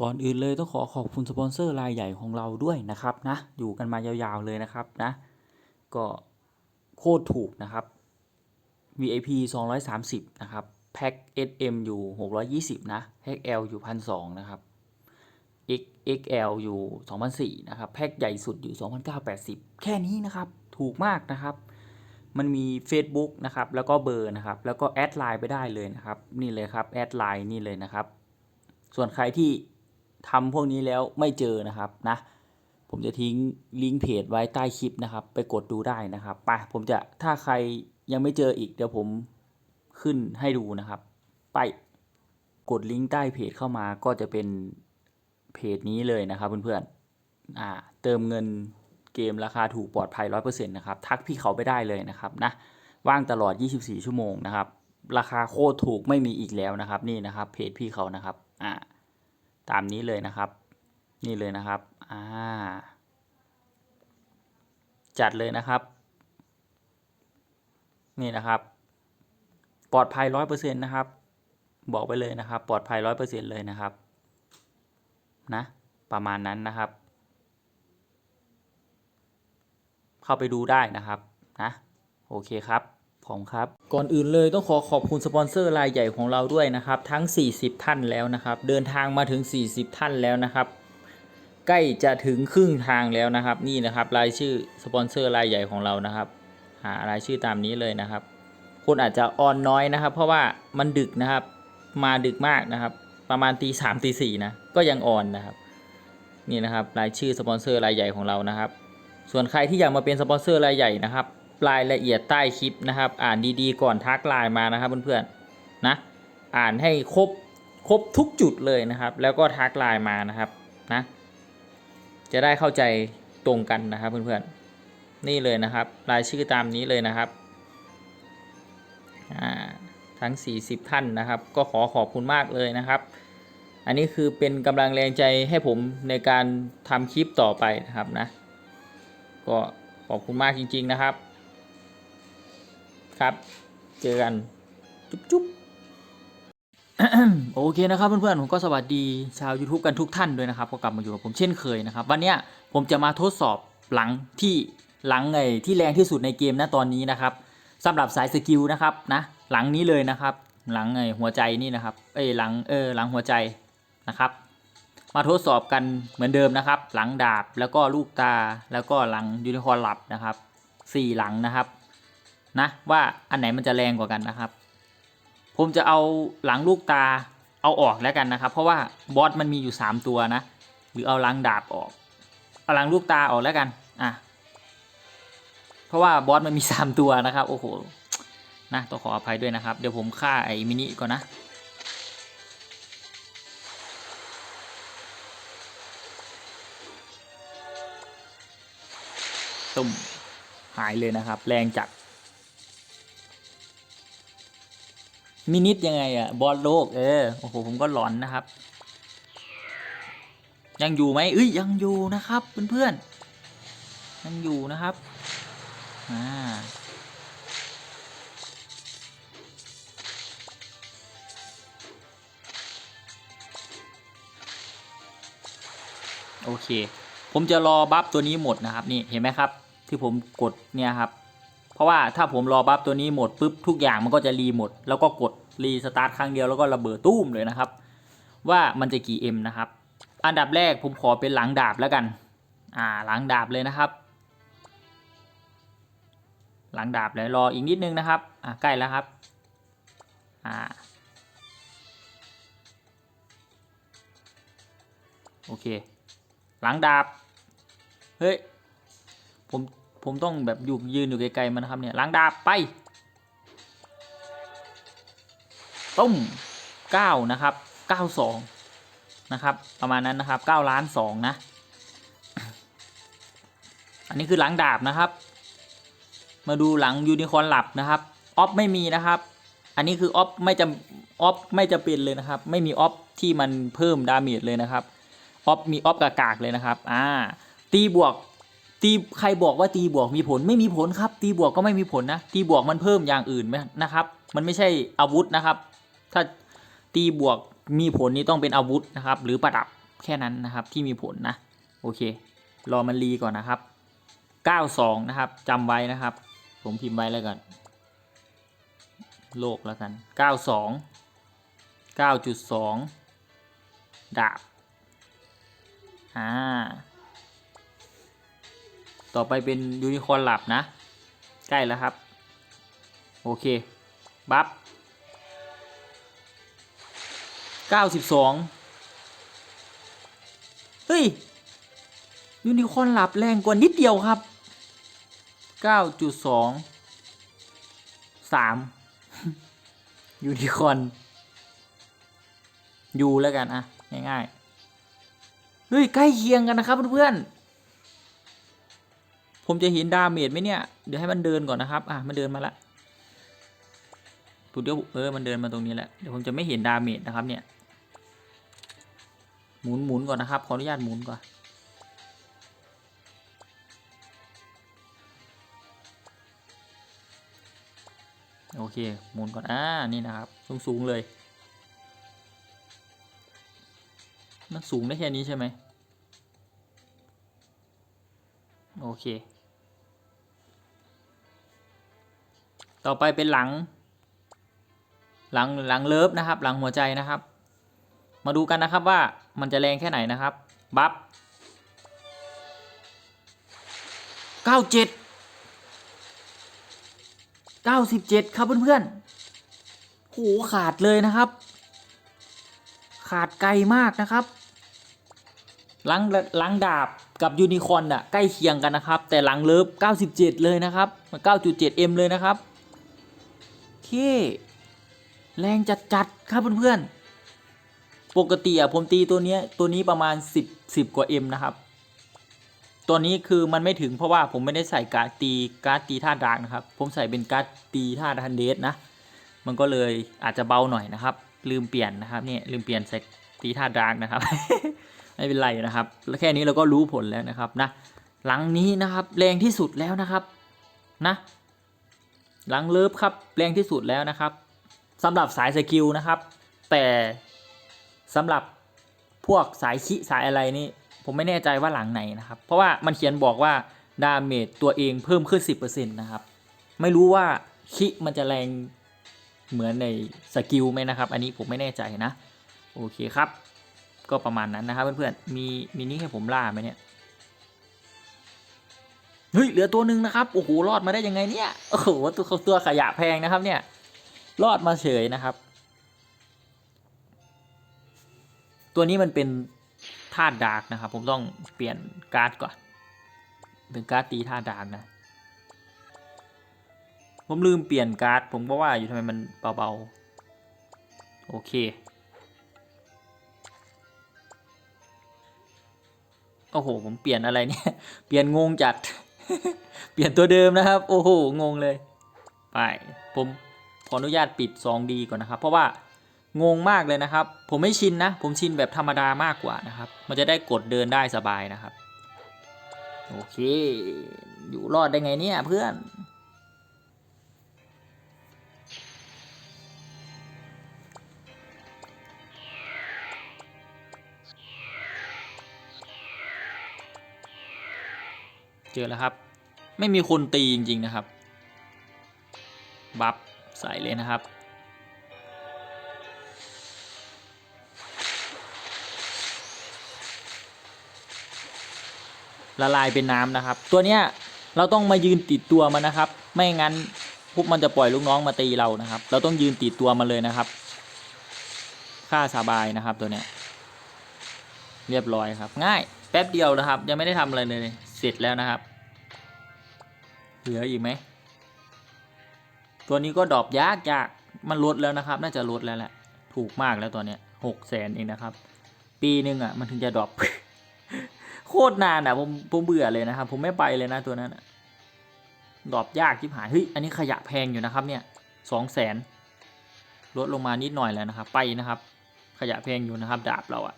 ก่อนอื่นเลยต้องขอขอบคุณสปอนเซอร์รายใหญ่ของเราด้วยนะครับนะ อยู่กันมายาวๆเลยนะครับนะ ก็โคตรถูกนะครับ VIP 230 นะครับ แพ็ค SM อยู่ 620 นะแพ็ค L อยู่1,200นะครับ X XL อยู่2,004นะครับ แพ็คใหญ่สุดอยู่ 2,980 แค่นี้นะครับ ถูกมากนะครับ มันมี Facebook นะครับ แล้วก็เบอร์นะครับ แล้วก็แอดไลน์ไปได้เลยนะครับ นี่เลยครับ แอดไลน์นี่เลยนะครับ ส่วนใครที่ ทำพวกนี้แล้วไม่เจอนะครับนะ ผมจะทิ้งลิงก์เพจไว้ใต้คลิปนะครับ ไปกดดูได้นะครับไปผมจะถ้าใครยังไม่เจออีกเดี๋ยวผมขึ้นให้ดูนะครับ ไปกดลิงก์ใต้เพจเข้ามาก็จะเป็นเพจนี้เลยนะครับเพื่อนๆอ่าเติมเงินเกมราคาถูกปลอดภัย100%นะครับทักพี่เขาไปได้เลยนะครับนะว่างตลอด 24 ชั่วโมงนะครับ ราคาโคตรถูกไม่มีอีกแล้วนะครับ นี่นะครับเพจพี่เขานะครับ อ่า ตามนี้เลยนะครับ นี่เลยนะครับอ่าจัดเลยนะครับ นี่นะครับ ปลอดภัยร้อยเปอร์เซ็นต์นะครับ บอกไปเลยนะครับ ปลอดภัยร้อยเปอร์เซ็นต์เลยนะครับ นะ ประมาณนั้นนะครับ เข้าไปดูได้นะครับ นะ โอเคครับ ผมครับ ก่อนอื่นเลยต้องขอขอบคุณสปอนเซอร์รายใหญ่ของเราด้วยนะครับ ทั้ง 40 ท่านแล้วนะครับ เดินทางมาถึง 40 ท่านแล้วนะครับ ใกล้จะถึงครึ่งทางแล้วนะครับ นี่นะครับรายชื่อสปอนเซอร์รายใหญ่ของเรานะครับ หารายชื่อตามนี้เลยนะครับ คนอาจจะออนน้อยนะครับ เพราะว่ามันดึกนะครับ มาดึกมากนะครับ ประมาณตีสามตีสี่นะก็ยังออนนะครับ นี่นะครับรายชื่อสปอนเซอร์รายใหญ่ของเรานะครับ ส่วนใครที่อยากมาเป็นสปอนเซอร์รายใหญ่นะครับ รายละเอียดใต้คลิปนะครับ อ่านดีๆ ก่อนทักไลน์มานะครับเพื่อนๆนะอ่านให้ครบครบทุกจุดเลยนะครับ แล้วก็ทักไลน์มานะครับนะจะได้เข้าใจตรงกันนะครับเพื่อนๆนี่เลยนะครับ รายชื่อตามนี้เลยนะครับอ่าทั้ง 40 ท่านนะครับ ก็ขอขอบคุณมากเลยนะครับ อันนี้คือเป็นกำลังแรงใจให้ผมในการทำคลิปต่อไปนะครับนะก็ขอบคุณมากจริง ๆนะครับ ครับ เจอกัน จุ๊บจุ๊บโอเคนะครับเพื่อนๆผมก็สวัสดีชาว YouTube กันทุกท่านด้วยนะครับ ก็กลับมาอยู่กับผมเช่นเคยนะครับ วันนี้ผมจะมาทดสอบหลังที่หลังไอ้ที่แรงที่สุดในเกมนะตอนนี้นะครับสำหรับสายสกิลนะครับนะหลังนี้เลยนะครับ หลังไอ้หัวใจนี่นะครับเอ้ยหลังเออหลังหัวใจนะครับมาทดสอบกันเหมือนเดิมนะครับ หลังดาบแล้วก็ลูกตาแล้วก็หลังยูนิคอร์นหลับนะครับสี่หลังนะครับ นะว่าอันไหนมันจะแรงกว่ากันนะครับ ผมจะเอาหลังลูกตาเอาออกแล้วกันนะครับ เพราะว่าบอสมันมีอยู่ 3 ตัวนะ หรือเอาหลังดาบออก เอาหลังลูกตาออกแล้วกันอะเพราะว่าบอสมันมี 3 ตัวนะครับโอ้โหนะต้องขออภัยด้วยนะครับ เดี๋ยวผมฆ่าไอ้มินิก่อนนะตุ่มหายเลยนะครับ แรงจัด มินิทยังไงอะบอลโลกเออโอ้โหผมก็หลอนนะครับ ยังอยู่ไหมเอ้ยยังอยู่นะครับเพื่อนๆยังอยู่นะครับอ่าโอเค ผมจะรอบัฟตัวนี้หมดนะครับนี่เห็นไหมครับ ที่ผมกดเนี่ยครับ เพราะว่าถ้าผมรอบัฟตัวนี้หมดปุ๊บทุกอย่างมันก็จะรีหมด แล้วก็กดรีสตาร์ทครั้งเดียวแล้วก็ระเบิดตุ้มเลยนะครับ ว่ามันจะกี่เอ็มนะครับ อันดับแรกผมขอเป็นหลังดาบแล้วกัน อ่าหลังดาบเลยนะครับ หลังดาบเลยรออีกนิดนึงนะครับ อ่าใกล้แล้วครับ อ่าโอเค หลังดาบ เฮ้ย ผม ผมต้องแบบอยู่ยืนอยู่ไกลๆมันนะครับเนี่ยหลังดาบไปต้มเก้านะครับเก้าสองนะครับ ประมาณนั้นนะครับเก้าล้านสองนะ อันนี้คือหลังดาบนะครับ มาดูหลังยูนิคอร์นหลับนะครับออฟไม่มีนะครับ อันนี้คือออฟไม่จำออฟไม่จะเป็นเลยนะครับ ไม่มีออฟที่มันเพิ่มดาเมจเลยนะครับออฟมีออฟกากๆเลยนะครับ อ่า ตีบวก ตีใครบอกว่าตีบวกมีผลไม่มีผลครับ ตีบวกก็ไม่มีผลนะตีบวกมันเพิ่มอย่างอื่นไหมนะครับ มันไม่ใช่อาวุธนะครับ ถ้าตีบวกมีผลนี่ต้องเป็นอาวุธนะครับ หรือประดับแค่นั้นนะครับที่มีผลนะโอเค รอมันรีก่อนนะครับ 92 นะครับจำไว้นะครับ ผมพิมพ์ไว้แล้วกัน โลกแล้วกัน 92 9.2 ดาบอ่า ต่อไปเป็นยูนิคอร์นหลับนะ ใกล้แล้วครับ โอเค บัฟ92เฮ้ย ยูนิคอร์นหลับแรงกว่านิดเดียวครับ9.2 3ยูนิคอร์นยูแล้วกันอะง่ายๆเฮ้ยใกล้เคียงกันนะครับเพื่อนๆ ผมจะเห็นดาเมจไหมเนี่ย เดี๋ยวให้มันเดินก่อนนะครับ อะ มันเดินมาละถูกเดี๋ยวเออ มันเดินมาตรงนี้แหละเดี๋ยวผมจะไม่เห็นดาเมจนะครับเนี่ย หมุนหมุนก่อนนะครับ ขออนุญาตหมุนก่อนโอเค หมุนก่อน อ่า นี่นะครับ สูงสูงๆเลย มันสูงได้แค่นี้ใช่ไหม โอเค ต่อไปเป็นหลัง หลังหลังเลิฟนะครับ หลังหัวใจนะครับ มาดูกันนะครับว่ามันจะแรงแค่ไหนนะครับ บัฟเก้าเจ็ด97ครับเพื่อนๆโหขาดเลยนะครับ ขาดไกลมากนะครับหลังหลังดาบกับยูนิคอร์นอะใกล้เคียงกันนะครับ แต่หลังเลิฟ 97 เลยนะครับมัน 9.7M เลยนะครับ โอเคแรงจัดๆครับเพื่อนๆ ปกติอะผมตีตัวนี้ตัวนี้ประมาณ 10 10 กว่า M นะครับ ตัวนี้คือมันไม่ถึงเพราะว่าผมไม่ได้ใส่การ์ดตีการ์ดตีท่าดาร์กนะครับ ผมใส่เป็นการ์ดตีท่าทันเดสนะ มันก็เลยอาจจะเบาหน่อยนะครับ ลืมเปลี่ยนนะครับเนี่ยลืมเปลี่ยนใส่ตีท่าดาร์กนะครับ ไม่เป็นไรนะครับ แล้วแค่นี้เราก็รู้ผลแล้วนะครับนะ หลังนี้นะครับแรงที่สุดแล้วนะครับนะ หลังเลิฟครับแรงที่สุดแล้วนะครับสำหรับสายสกิลนะครับ แต่สำหรับพวกสายคิสายอะไรนี่ผมไม่แน่ใจว่าหลังไหนนะครับ เพราะว่ามันเขียนบอกว่าดาเมจตัวเองเพิ่มขึ้น 10%นะครับ ไม่รู้ว่าคิมันจะแรงเหมือนในสกิลไหมนะครับ อันนี้ผมไม่แน่ใจนะ โอเคครับ ก็ประมาณนั้นนะครับเพื่อนๆมีมินิให้ผมล่าไหมเนี่ย ฮ้ยเหลือตัวหนึ่งนะครับโอ้โหรอดมาได้ยังไงเนี่ยโอ้โหตัวตัวขยะแพงนะครับ เนี่ย รอดมาเฉยนะครับ ตัวนี้มันเป็นธาตุดาร์กนะครับ ผมต้องเปลี่ยนการ์ดก่อน เป็นการ์ดตีธาตุดาร์กนะ ผมลืมเปลี่ยนการ์ดผมก็ว่าอยู่ทำไมมันเบาๆโอเคโอ้โห ผมเปลี่ยนอะไรเนี่ย เปลี่ยนงงจัด เปลี่ยนตัวเดิมนะครับ โอ้โห งงเลย ไป ผมขออนุญาตปิด 2D ก่อนนะครับ เพราะว่างงมากเลยนะครับ ผมไม่ชินนะ ผมชินแบบธรรมดามากกว่านะครับ มันจะได้กดเดินได้สบายนะครับ โอเค อยู่รอดได้ไงเนี่ยเพื่อนเจอแล้วครับ ไม่มีคนตีจริง ๆ นะครับ บัฟใส่เลยนะครับ ละลายเป็นน้ำนะครับ ตัวเนี้ยเราต้องมายืนติดตัวมันนะครับ ไม่งั้นพวกมันจะปล่อยลูกน้องมาตีเรานะครับ เราต้องยืนติดตัวมันเลยนะครับฆ่าสบายนะครับตัวเนี้ยเรียบร้อยครับ ง่ายแป๊บเดียวนะครับ ยังไม่ได้ทำอะไรเลยเสร็จแล้วนะครับ เหลืออีกไหม ตัวนี้ก็ดรอปยากยากมันลดแล้วนะครับ น่าจะลดแล้วแหละ ถูกมากแล้วตัวเนี้ยหกแสนเองนะครับ ปีหนึ่งอะ มันถึงจะดรอปโคตรนานอะผมผมเบื่อเลยนะครับ ผมไม่ไปเลยนะตัวนั้นดรอปยากที่หายเฮ้ยอันนี้ขยะแพงอยู่นะครับ เนี่ยสองแสนลดลงมานิดหน่อยแล้วนะครับ ไปนะครับ ขยะแพงอยู่นะครับ ดาบเราอะ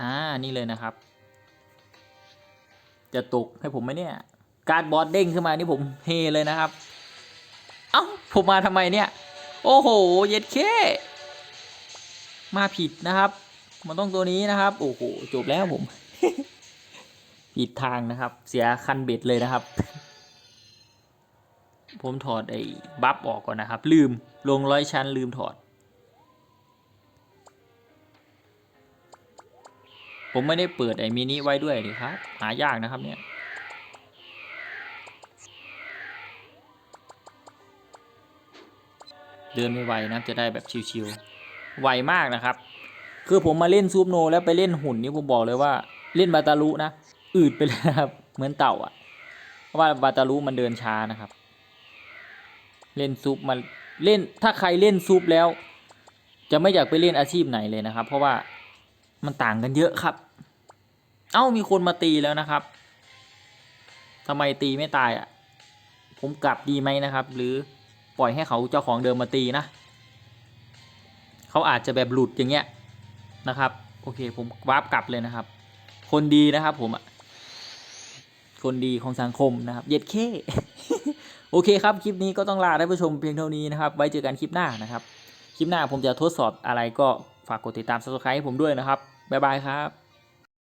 อ่านี่เลยนะครับ จะตกให้ผมไหมเนี่ย การบอสเด้งขึ้นมานี่ผมเฮเลยนะครับ เอ้าผมมาทำไมเนี่ย โอ้โห เย็ดเค มาผิดนะครับ มันต้องตัวนี้นะครับ โอ้โห จบแล้วผม ผิดทางนะครับ เสียคันเบ็ดเลยนะครับ ผมถอดไอ้บัฟออกก่อนนะครับ ลืมลงร้อยชั้นลืมถอด ผมไม่ได้เปิดไอ้มินิไว้ด้วยดิครับ หายากนะครับเนี่ย ดินไม่ไวนะจะได้แบบชิวๆไวมากนะครับ คือผมมาเล่นซูปโน แล้วไปเล่นหุ่นนี่ผมบอกเลยว่าเล่นบาตารุนะอืดไปเลยครับเหมือนเต่าอะ่ะเพราะว่าบาตารุมันเดินช้านะครับ เล่นซุปมาเล่นถ้าใครเล่นซุปแล้ว จะไม่อยากไปเล่นอาชีพไหนเลยนะครับ เพราะว่ามันต่างกันเยอะครับ เอ้ามีคนมาตีแล้วนะครับทำไมตีไม่ตายอะ่ะ ผมกลับดีไหมนะครับ หรือ ปล่อยให้เขาเจ้าของเดิมมาตีนะเขาอาจจะแบบหลุดอย่างเงี้ยนะครับ โอเคผมวาร์ปกลับเลยนะครับ คนดีนะครับผมอะคนดีของสังคมนะครับ เย็ดเข้โอเคครับ คลิปนี้ก็ต้องลาท่านผู้ชมเพียงเท่านี้นะครับ ไว้เจอกันคลิปหน้านะครับ คลิปหน้าผมจะทดสอบอะไรก็ฝากกดติดตาม subscribe ให้ผมด้วยนะครับ บ๊ายบายครับ